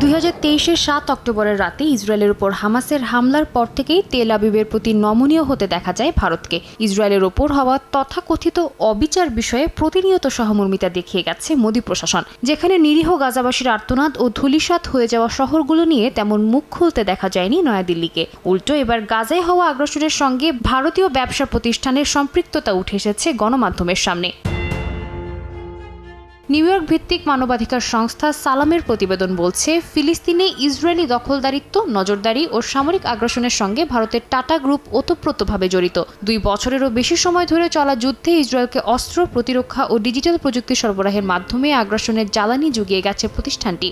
দুই হাজার তেইশের সাত অক্টোবরের রাতে ইসরায়েলের উপর হামাসের হামলার পর থেকেই তেল আবিবের প্রতি নমনীয় হতে দেখা যায় ভারতকে। ইসরায়েলের ওপর হওয়া তথাকথিত অবিচার বিষয়ে প্রতিনিয়ত সহমর্মিতা দেখিয়ে গেছে মোদী প্রশাসন। যেখানে নিরীহ গাজাবাসীর আর্তনাদ ও ধূলিসাৎ হয়ে যাওয়া শহরগুলো নিয়ে তেমন মুখ খুলতে দেখা যায়নি নয়াদিল্লিকে। উল্টো, এবার গাজায় হওয়া আগ্রাসনের সঙ্গে ভারতীয় ব্যবসা প্রতিষ্ঠানের সম্পৃক্ততা উঠে এসেছে গণমাধ্যমের সামনে। নিউ ইয়র্ক ভিত্তিক মানবাধিকার সংস্থা সালামের প্রতিবেদন বলছে, ফিলিস্তিনে ইসরায়েলি দখলদারিত্ব, নজরদারি ও সামরিক আগ্রাসনের সঙ্গে ভারতের টাটা গ্রুপ ওতপ্রোতভাবে জড়িত। দুই বছরেরও বেশি সময় ধরে চলা যুদ্ধে ইসরায়েলকে অস্ত্র প্রতিরক্ষা ও ডিজিটাল প্রযুক্তি সরবরাহের মাধ্যমে আগ্রাসনের জ্বালানি জুগিয়ে গেছে প্রতিষ্ঠানটি।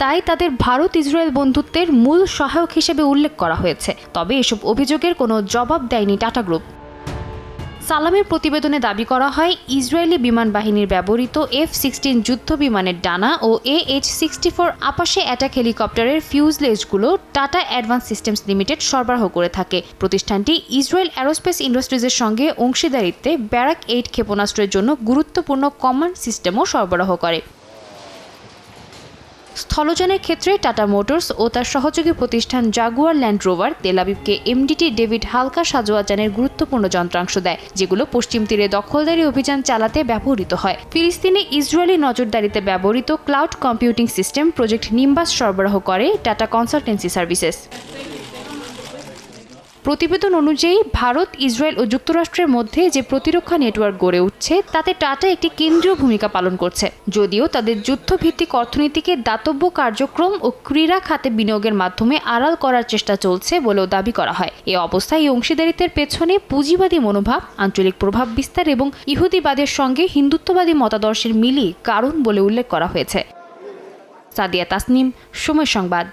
তাই তাদের ভারত ইসরায়েল বন্ধুত্বের মূল সহায়ক হিসেবে উল্লেখ করা হয়েছে। তবে এসব অভিযোগের কোনো জবাব দেয়নি টাটা গ্রুপ। সালামের প্রতিবেদনে দাবি করা হয়, ইসরায়েলি বিমান বাহিনীর ব্যবহৃত এফ সিক্সটিন যুদ্ধ বিমানের ডানা ও A H sixty four Apache attack হেলিকপ্টারের ফিউজলেজগুলো টাটা অ্যাডভান্স সিস্টেমস লিমিটেড সরবরাহ করে থাকে। প্রতিষ্ঠানটি ইসরায়েল অ্যারোস্পেস ইন্ডাস্ট্রিজের সঙ্গে অংশীদারিত্বে ব্যারাক এইট ক্ষেপণাস্ত্রের জন্য গুরুত্বপূর্ণ কমান্ড সিস্টেমও সরবরাহ করে। স্থলযানের ক্ষেত্রে টাটা মোটরস ও তার সহযোগী প্রতিষ্ঠান জাগুয়ার ল্যান্ড রোভার তেলাবিবকে এমডিটি ডেভিড হালকা সাজোয়াজানের গুরুত্বপূর্ণ যন্ত্রাংশ দেয়, যেগুলো পশ্চিম তীরে দখলদারি অভিযান চালাতে ব্যবহৃত হয়। ফিলিস্তিনে ইসরায়েলি নজরদারিতে ব্যবহৃত cloud computing system project nimbus সরবরাহ করে টাটা কনসালটেন্সি সার্ভিসেস। প্রতিবেদন অনুযায়ী, ভারত, ইসরায়েল ও যুক্তরাষ্ট্রের মধ্যে যে প্রতিরক্ষা নেটওয়ার্ক গড়ে উঠছে, তাতে টাটা একটি কেন্দ্রীয় ভূমিকা পালন করছে। যদিও তাদের যুদ্ধভিত্তিক অর্থনীতিকে দাতব্য কার্যক্রম ও ক্রীড়া খাতে বিনিয়োগের মাধ্যমে আড়াল করার চেষ্টা চলছে বলেও দাবি করা হয়। এ অবস্থায় এই অংশীদারিত্বের পেছনে পুঁজিবাদী মনোভাব, আঞ্চলিক প্রভাব বিস্তার এবং ইহুদিবাদের সঙ্গে হিন্দুত্ববাদী মতাদর্শের মিলই কারণ বলে উল্লেখ করা হয়েছে। সাদিয়া তাসনিম, সময় সংবাদ।